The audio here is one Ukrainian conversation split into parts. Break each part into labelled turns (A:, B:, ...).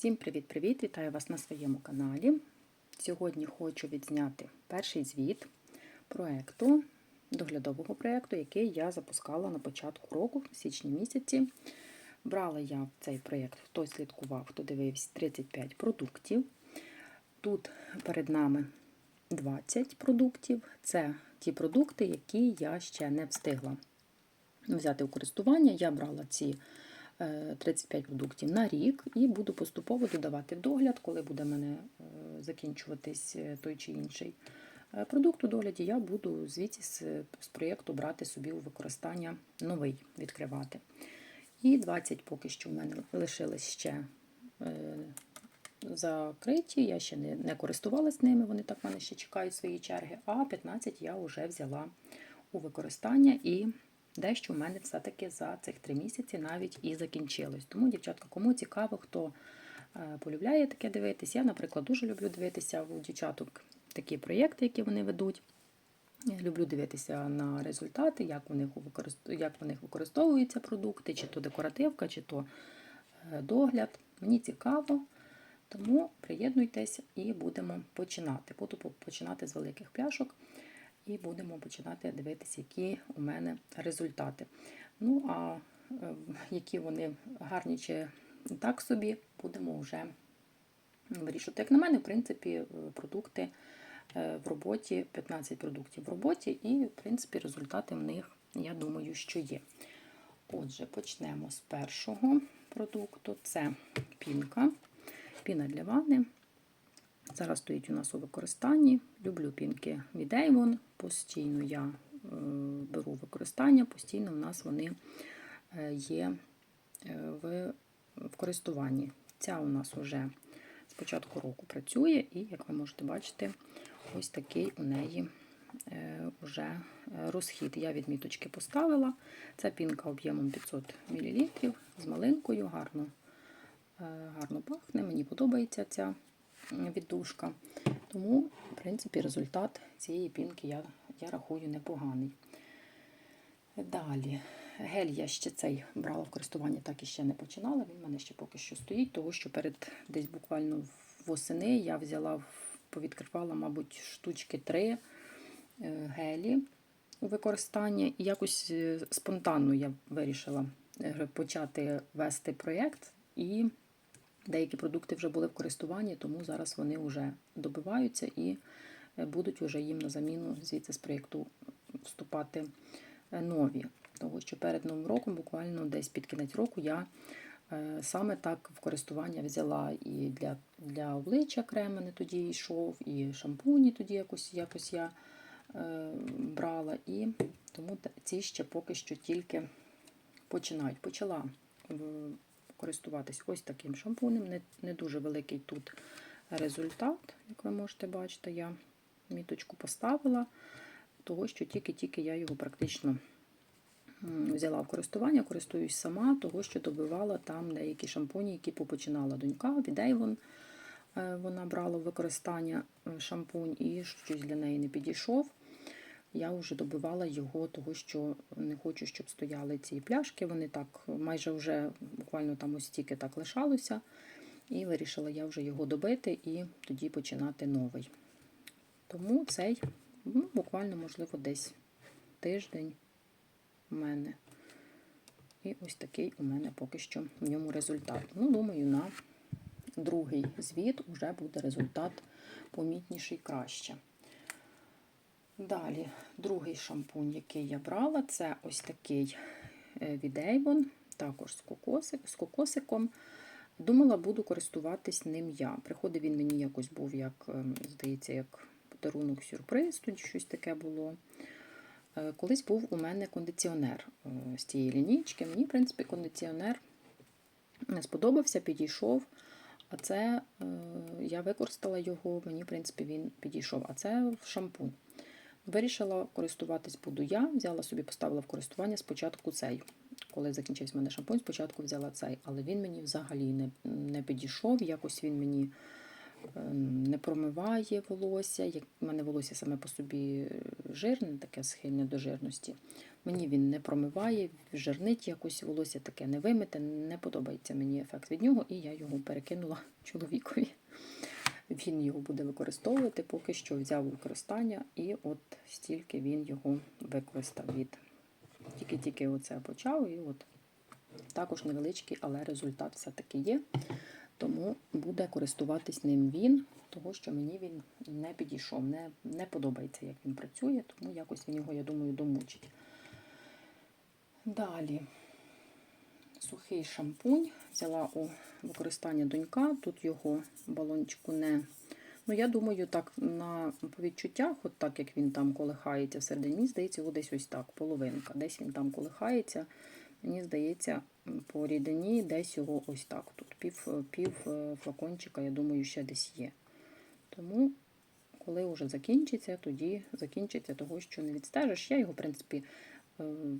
A: Всім привіт-привіт! Вітаю вас на своєму каналі. Сьогодні хочу відзняти перший звіт проекту, доглядового проєкту, який я запускала на початку року, в січні місяці. Брала я цей проєкт, хто слідкував, хто дивився 35 продуктів. Тут перед нами 20 продуктів. Це ті продукти, які я ще не встигла взяти в користування. Я брала ці 35 продуктів на рік і буду поступово додавати в догляд, коли буде мене е, закінчуватись е, той чи інший е, продукт у догляді, я буду звідси з, проєкту брати собі у використання новий відкривати. І 20 поки що в мене лишились ще закриті, я ще не, не користувалась ними, вони так в мене ще чекають свої черги, а 15 я вже взяла у використання і дещо в мене все-таки за цих три місяці навіть і закінчилось. Тому, дівчатка, кому цікаво, хто е, полюбляє таке дивитися. Я, наприклад, дуже люблю дивитися у дівчаток такі проєкти, які вони ведуть. Я люблю дивитися на результати, як у них як у них використовуються продукти, чи то декоративка, чи то е, догляд. Мені цікаво, тому приєднуйтесь і будемо починати. Буду починати з великих пляшок і будемо починати дивитися, які у мене результати. Ну, а е, які вони гарні чи так собі, будемо вже вирішувати. Як на мене, в принципі, е, продукти е, в роботі, 15 продуктів в роботі, і, в принципі, результати в них, я думаю, що є. Отже, почнемо з першого продукту це пінка. Піна для ванни. Зараз стоїть у нас у використанні. Люблю пінки від Avon. Постійно я е, беру використання, постійно в нас вони е, є е, в, в користуванні. Ця у нас вже з початку року працює, і, як ви можете бачити, ось такий у неї вже розхід. Я відміточки поставила. Це пінка об'ємом 500 мл з малинкою, гарно, гарно пахне. Мені подобається ця віддушка. Тому, в принципі, результат цієї пінки я, я рахую непоганий. Далі, гель я ще цей брала в користування, так і ще не починала. Він в мене ще поки що стоїть, тому що перед десь буквально восени я взяла, повідкривала, мабуть, штучки три е, гелі у використання. І якось е, спонтанно я вирішила е, почати вести проєкт. І Деякі продукти вже були в користуванні, тому зараз вони вже добиваються і е, будуть вже їм на заміну звідси з проєкту вступати е, нові. Тому що перед новим роком, буквально десь під кінець року, я е, саме так в користування взяла і для для обличчя крем мене тоді йшов, і шампуні тоді якось якось я брала. І тому ці ще поки що тільки починають. Почала користуватись ось таким шампунем. Не, не дуже великий тут результат, як ви можете бачити, я міточку поставила, того, що тільки-тільки я його практично взяла в користування, користуюсь сама, того, що добивала там деякі шампуні, які попочинала донька від Avon. Е, вона брала використання е, шампунь і щось для неї не підійшов я вже добивала його, того що не хочу, щоб стояли ці пляшки. Вони так майже вже буквально там ось стільки так лишалося. І вирішила я вже його добити і тоді починати новий. Тому цей ну, буквально, можливо, десь тиждень у мене. І ось такий у мене поки що в ньому результат. Ну, думаю, на другий звіт вже буде результат помітніший краще. Далі, другий шампунь, який я брала, це ось такий е, від Avon, також з, кокосик, з кокосиком. Думала, буду користуватись ним я. Приходив він мені якось був, як, ем, здається, як подарунок сюрприз, тоді щось таке було. Е, колись був у мене кондиціонер е, з цієї лінійки. Мені, в принципі, кондиціонер не сподобався, підійшов. А це я використала його, мені, в принципі, він підійшов. А це шампунь. Вирішила користуватись буду я, взяла собі, поставила в користування спочатку цей. Коли закінчився мене шампунь, спочатку взяла цей, але він мені взагалі не не підійшов, якось він мені ем, не промиває волосся. Як в мене волосся саме по собі жирне, таке схильне до жирності, Мені він не промиває, жирнить якось волосся таке не вимите. Не подобається мені ефект від нього, і я його перекинула чоловікові. Він його буде використовувати, поки що взяв використання, і от стільки він його використав від. Тільки-тільки оце почав, і от також невеличкий, але результат все-таки є. Тому буде користуватись ним він, того що мені він не підійшов, не, не подобається, як він працює, тому якось він його, я думаю, домучить. Далі сухий шампунь. Взяла у використання донька. Тут його балончику не. Ну, я думаю, так, на по відчуттях, от так як він там колихається всередині, здається, його десь ось так, половинка. Десь він там колихається. Мені здається, по рідині десь його ось так. Тут пів, пів е, флакончика, я думаю, ще десь є. Тому, коли вже закінчиться, тоді закінчиться того, що не відстежиш. Я його, в принципі,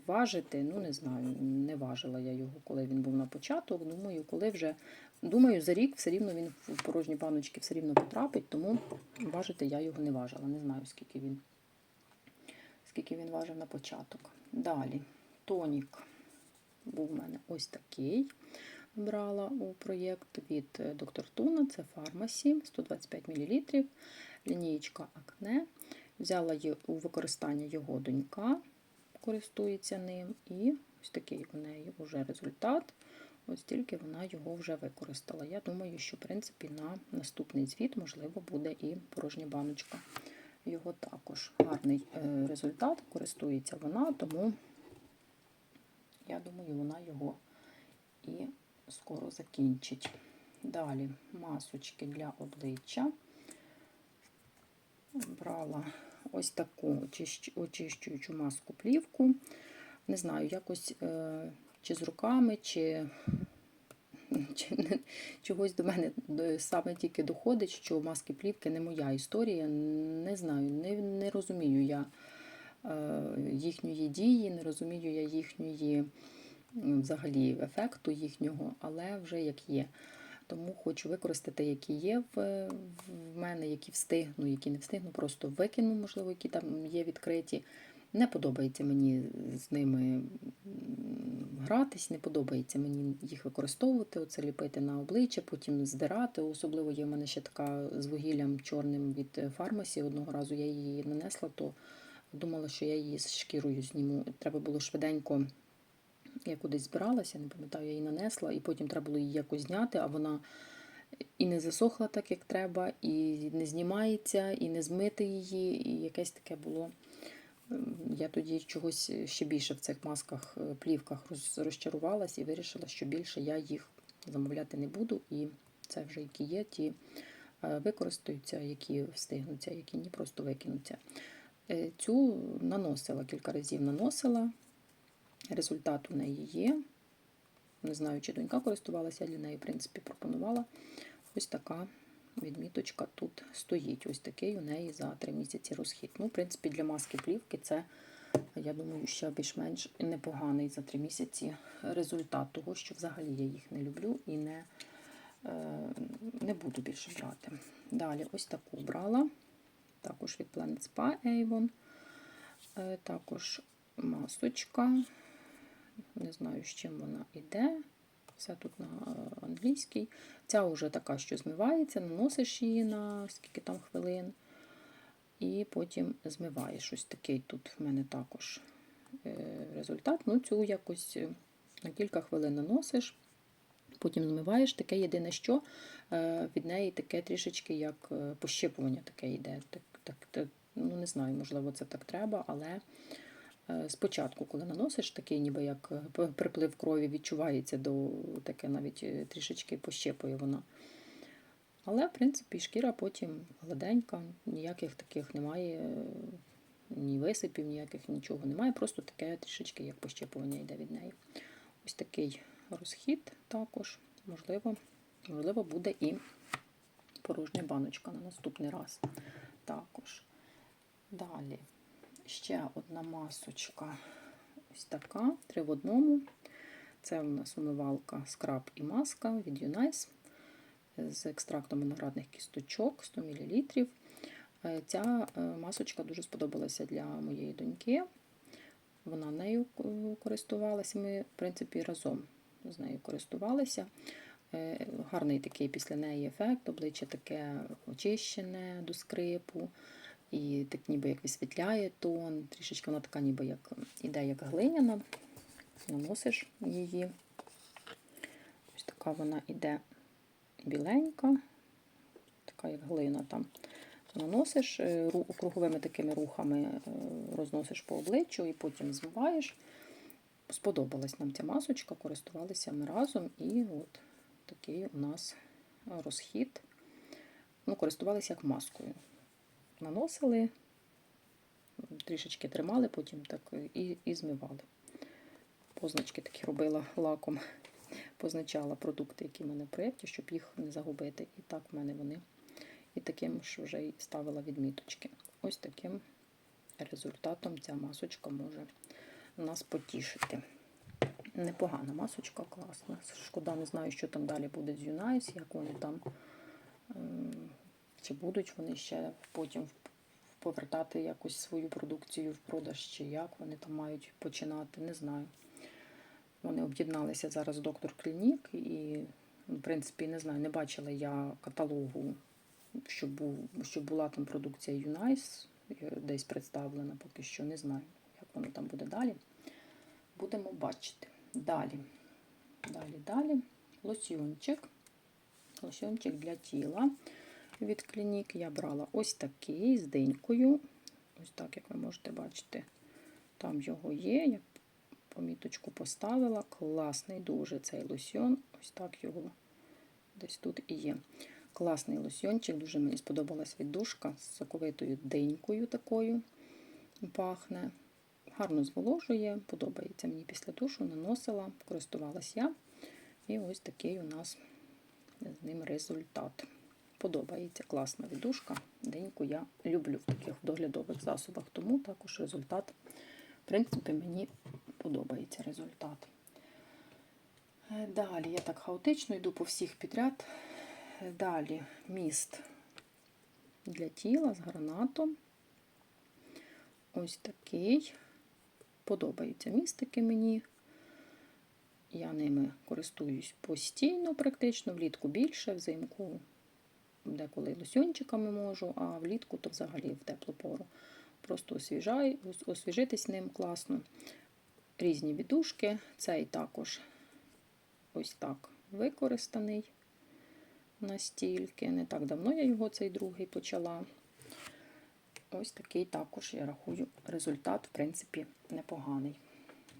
A: важити, ну не знаю, не важила я його, коли він був на початок. Думаю, коли вже думаю, за рік все рівно він в порожні баночки все рівно потрапить, тому важити я його не важила. Не знаю, скільки він, скільки він важив на початок. Далі, тонік був у мене ось такий. Брала у проєкт від доктор Туна, це фармасі 125 мл, лінієчка акне. Взяла у використання його донька, користується ним, і ось такий у неї вже результат. Ось тільки вона його вже використала. Я думаю, що, в принципі, на наступний звіт, можливо, буде і порожня баночка. Його також гарний е, результат, користується вона, тому я думаю, вона його і скоро закінчить. Далі масочки для обличчя. Брала ось таку очищуючу маску плівку. Не знаю, якось е, чи з руками, чи, чи чогось до мене саме тільки доходить, що маски плівки не моя історія. Не знаю, не, не розумію я е, їхньої дії, не розумію я їхньої взагалі ефекту їхнього, але вже як є. Тому хочу використати, які є в, в мене, які встигну, які не встигну, просто викину, можливо, які там є відкриті. Не подобається мені з ними гратись, не подобається мені їх використовувати, оце ліпити на обличчя, потім здирати. Особливо є в мене ще така з вугіллям чорним від фармасі. Одного разу я її нанесла, то думала, що я її з шкірою зніму. Треба було швиденько я кудись збиралася, не пам'ятаю, я її нанесла, і потім треба було її якось зняти, а вона і не засохла так, як треба, і не знімається, і не змити її, і якесь таке було. Я тоді чогось ще більше в цих масках, е, плівках розчарувалася і вирішила, що більше я їх замовляти не буду. І це вже які є, ті е, використаються, які встигнуться, які ні, просто викинуться. Е, цю наносила кілька разів наносила. Результат у неї є. Не знаю, чи донька користувалася, я для неї, в принципі, пропонувала. Ось така відміточка тут стоїть. Ось такий у неї за 3 місяці розхід. Ну, в принципі, для маски плівки це, я думаю, ще більш-менш непоганий за 3 місяці результат того, що взагалі я їх не люблю і не, е, не буду більше брати. Далі ось таку брала. Також від Planet Spa Avon. Е, також масочка. Не знаю, з чим вона йде. Все тут на англійській. Ця вже така, що змивається, наносиш її на скільки там хвилин. І потім змиваєш. Ось такий тут в мене також е, результат. Ну, цю якось е, на кілька хвилин наносиш, потім змиваєш. Таке єдине, що е, від неї таке трішечки як пощипування таке йде. Так, так, так, ну, Не знаю, можливо, це так треба, але. Е, спочатку, коли наносиш, такий ніби як е, приплив крові відчувається до таке навіть е, трішечки пощепує вона. Але, в принципі, шкіра потім гладенька, ніяких таких немає, ні висипів, ніяких нічого немає. Просто таке трішечки як пощепування йде від неї. Ось такий розхід також, можливо, можливо, буде і порожня баночка на наступний раз. Також. Далі ще одна масочка. Ось така, три в одному. Це у нас умивалка скраб і маска від Unice з екстрактом виноградних кісточок 100 мл. Ця е, масочка дуже сподобалася для моєї доньки. вона нею е, користувалася. Ми, в принципі, разом з нею користувалися. Е, Гарний такий після неї ефект, обличчя таке очищене до скрипу, і так ніби як висвітляє тон. Трішечки вона така ніби як іде як глиняна. Наносиш її. Ось така вона іде біленька, така як глина там. Наносиш е, круговими такими рухами, е, розносиш по обличчю і потім змиваєш. Сподобалась нам ця масочка, користувалися ми разом, і от такий у нас розхід. Ну, користувалися як маскою. Наносили, трішечки тримали, потім так і, і змивали. Позначки такі робила лаком, позначала продукти, які в мене в проєкті, щоб їх не загубити. І так в мене вони. І таким ж вже й ставила відміточки. Ось таким результатом ця масочка може нас потішити. Непогана масочка, класна. Шкода, не знаю, що там далі буде з Юнайс, як вони там, чи будуть вони ще потім повертати якось свою продукцію в продаж, чи як вони там мають починати, не знаю. Вони об'єдналися зараз доктор Клінік і, в принципі, не знаю, не бачила я каталогу, щоб, був, щоб була там продукція Юнайс десь представлена, поки що не знаю, як воно там буде далі. Будемо бачити. Далі. Далі, далі. Лосьйончик. Лосьйончик для тіла від клінік. Я брала ось такий з денькою. Ось так, як ви можете бачити, там його є. Я поміточку поставила. Класний дуже цей лосьйон. Ось так його десь тут і є. Класний лосьйончик, дуже мені сподобалась віддушка з соковитою денькою такою пахне. Гарно зволожує, подобається мені після душу, наносила, користувалась я. І ось такий у нас з ним результат. Подобається класна віддушка. Деньку я люблю в таких доглядових засобах, тому також результат, в принципі, мені подобається результат. Е, Далі я так хаотично йду по всіх підряд. Далі міст для тіла з гранатом. Ось такий. Подобаються містики мені. Я ними користуюсь постійно, практично, влітку більше, взимку деколи лосьончиками можу, а влітку то взагалі в теплу пору. Просто освіжаю, освіжитись ним класно. Різні віддушки. Цей також ось так використаний настільки. Не так давно я його цей другий почала. Ось такий також, я рахую, результат, в принципі, непоганий.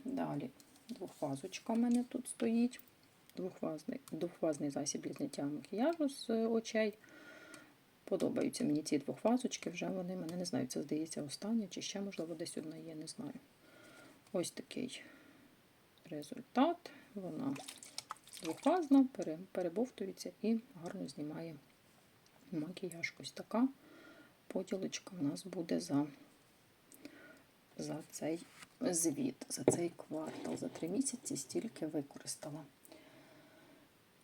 A: Далі двохфазочка в мене тут стоїть. Двохфазний, двохфазний засіб для зняття макіяжу з очей. Подобаються мені ці двохфазочки, вже вони мене не знаю, це здається останнє, чи ще, можливо, десь одна є, не знаю. Ось такий результат. Вона двохфазна, перебовтується і гарно знімає макіяж. Ось така поділочка у нас буде за, за цей звіт, за цей квартал. За три місяці стільки використала.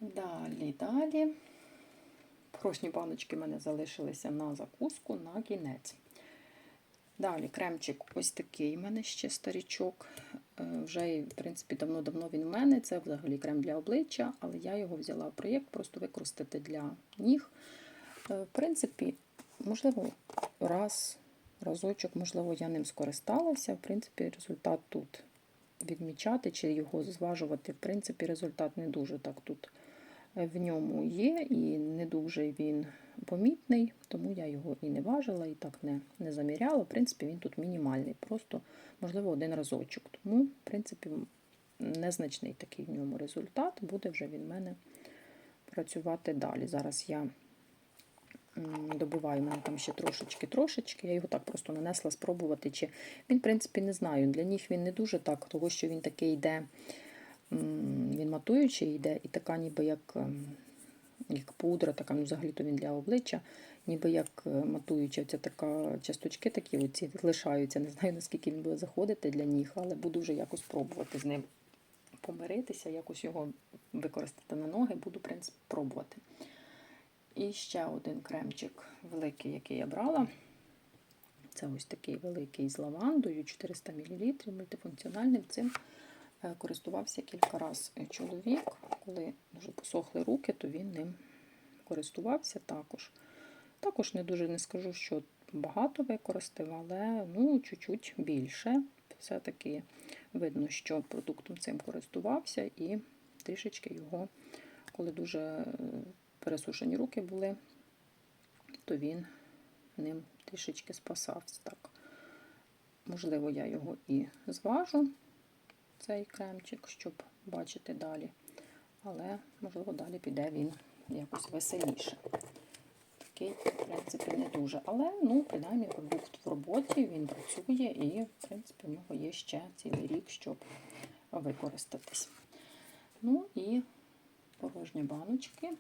A: Далі, далі. Крошні баночки в мене залишилися на закуску на кінець. Далі кремчик ось такий у мене ще старічок. Е, Вже, в принципі, давно-давно він у мене. Це взагалі крем для обличчя, але я його взяла в проєкт просто використати для ніг. Е, В принципі, можливо, раз, разочок, можливо, я ним скористалася. В принципі, результат тут відмічати чи його зважувати. В принципі, результат не дуже так тут в ньому є, і не дуже він помітний, тому я його і не важила, і так не, не заміряла. В принципі, він тут мінімальний, просто, можливо, один разочок. Тому, в принципі, незначний такий в ньому результат, буде вже він в мене працювати далі. Зараз я добиваю мене там ще трошечки-трошечки. Я його так просто нанесла спробувати. чи Він, в принципі, не знаю. Для них він не дуже так, того що він такий йде, він матуючий йде, і така ніби як як пудра, така, ну взагалі-то він для обличчя, ніби як матуюча ця така часточки такі оці лишаються. Не знаю, наскільки він буде заходити для них, але буду вже якось пробувати з ним помиритися, якось його використати на ноги, буду, в принципі, пробувати. І ще один кремчик великий, який я брала. Це ось такий великий з лавандою, 400 мл, мультифункціональним. Цим е, користувався кілька разів чоловік. Коли вже посохли руки, то він ним користувався також. Також не дуже не скажу, що багато використав, але ну, чуть-чуть більше. Все-таки видно, що продуктом цим користувався і трішечки його, коли дуже е, пересушені руки були, то він ним трішечки спасався. Так. Можливо, я його і зважу, цей кремчик, щоб бачити далі. Але, можливо, далі піде він якось веселіше. Такий, в принципі, не дуже. Але, ну, принаймні, продукт в роботі, він працює і, в принципі, в нього є ще цілий рік, щоб використатись. Ну і порожні баночки.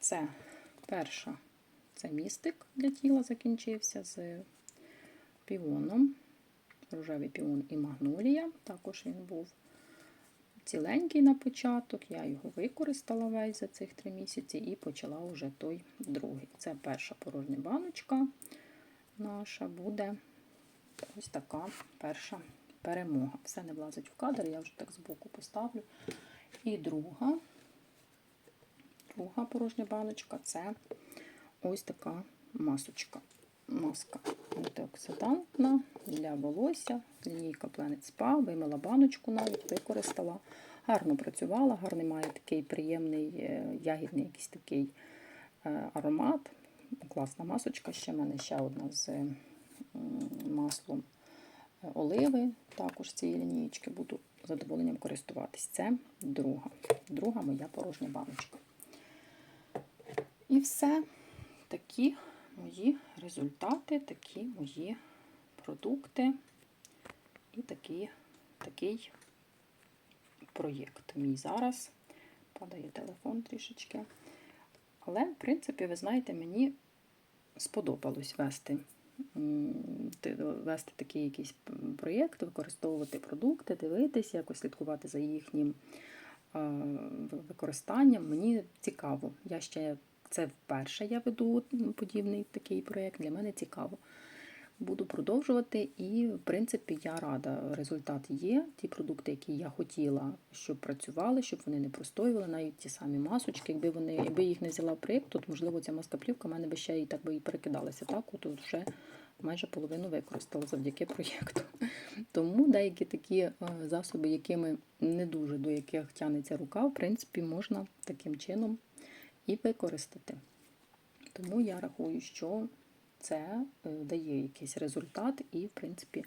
A: Це перша, це містик для тіла закінчився з піоном. Рожевий піон і магнолія. Також він був ціленький на початок. Я його використала весь за цих три місяці і почала вже той другий. Це перша порожня баночка наша буде ось така перша перемога. Все не влазить в кадр, я вже так збоку поставлю. І друга, друга порожня баночка це ось така масочка. Маска антиоксидантна для волосся, лінійка Planet Spa, вимила баночку навіть, використала. Гарно працювала, гарний має такий приємний е, ягідний якийсь такий е, аромат. Класна масочка. Ще в мене ще одна з маслом е, оливи. Також цієї лінійки буду задоволенням користуватись. Це друга. Друга моя порожня баночка. І все. Такі мої результати, такі мої продукти і такі, такий проєкт мій зараз. Падає телефон трішечки. Але, в принципі, ви знаєте, мені сподобалось вести, вести такий якийсь проєкт, використовувати продукти, дивитися, якось слідкувати за їхнім використанням. Мені цікаво. Я ще це вперше я веду подібний такий проєкт. Для мене цікаво. Буду продовжувати, і, в принципі, я рада. Результат є. Ті продукти, які я хотіла, щоб працювали, щоб вони не простоювали, навіть ті самі масочки. Якби вони, якби їх не взяла в проєкт, то можливо ця маскоплівка в мене би ще і так би і перекидалася. Так, от вже майже половину використала завдяки проєкту. Тому деякі такі е, засоби, якими не дуже до яких тягнеться рука, в принципі, можна таким чином і використати. Тому я рахую, що це е, дає якийсь результат, і, в принципі,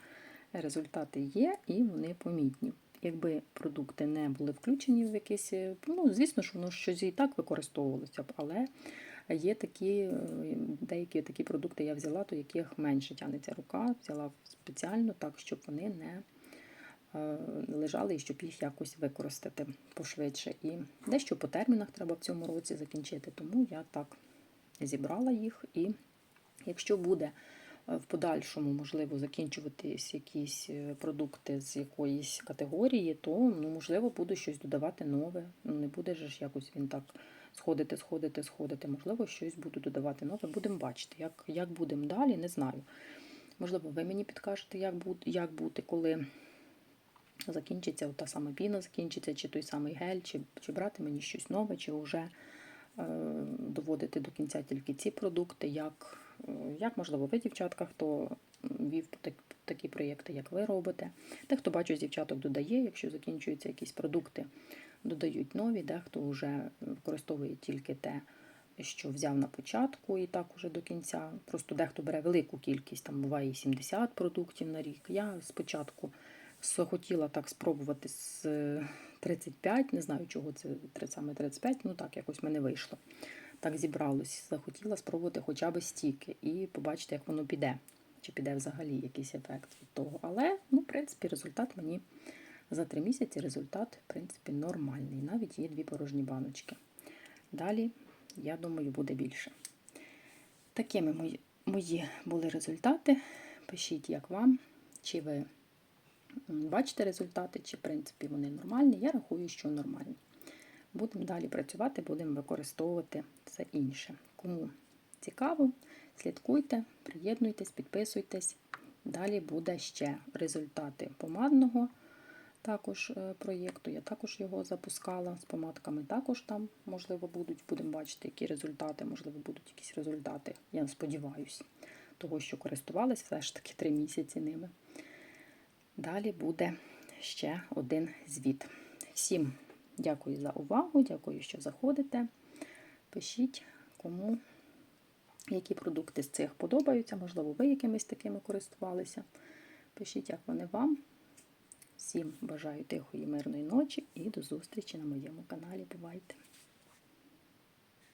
A: результати є, і вони помітні. Якби продукти не були включені в якісь, е, ну, звісно, що воно щось і так використовувалося б, але є такі, е, деякі такі продукти я взяла, до яких менше тягнеться рука, взяла спеціально так, щоб вони не лежали і щоб їх якось використати пошвидше. І дещо по термінах треба в цьому році закінчити, тому я так зібрала їх і Якщо буде е, в подальшому, можливо, закінчуватись якісь е, продукти з якоїсь категорії, то ну, можливо буду щось додавати нове. Ну, не буде ж якось він так сходити, сходити, сходити. Можливо, щось буду додавати нове. Будемо бачити, як, як будемо далі, не знаю. Можливо, ви мені підкажете, як бути, як бути, коли закінчиться та сама піна, закінчиться, чи той самий гель, чи, чи брати мені щось нове, чи вже е, доводити до кінця тільки ці продукти, як, е, як можливо, ви, дівчатка, хто вів так, такі проєкти, як ви робите. Дехто бачу, з дівчаток додає, якщо закінчуються якісь продукти, додають нові, дехто вже використовує тільки те, що взяв на початку і так уже до кінця. Просто дехто бере велику кількість, там буває і 70 продуктів на рік. Я спочатку хотіла так спробувати з 35, не знаю, чого це саме 35, ну так, якось в мене вийшло. Так зібралось, захотіла спробувати хоча б стільки і побачити, як воно піде. Чи піде взагалі якийсь ефект від того. Але, ну, в принципі, результат мені за три місяці результат, в принципі, нормальний. Навіть є дві порожні баночки. Далі, я думаю, буде більше. Такими мої були результати. Пишіть, як вам, чи ви бачите результати, чи в принципі вони нормальні. Я рахую, що нормальні. Будемо далі працювати, будемо використовувати все інше. Кому цікаво, слідкуйте, приєднуйтесь, підписуйтесь. Далі буде ще результати помадного також е, проєкту. Я також його запускала з помадками. Також там, можливо, будуть. Будемо бачити, які результати, можливо, будуть якісь результати. Я сподіваюся, того, що користувалась все ж таки три місяці ними. Далі буде ще один звіт. Всім дякую за увагу, дякую, що заходите. Пишіть, кому які продукти з цих подобаються, можливо, ви якимись такими користувалися. Пишіть, як вони вам. Всім бажаю тихої, мирної ночі і до зустрічі на моєму каналі. Бувайте!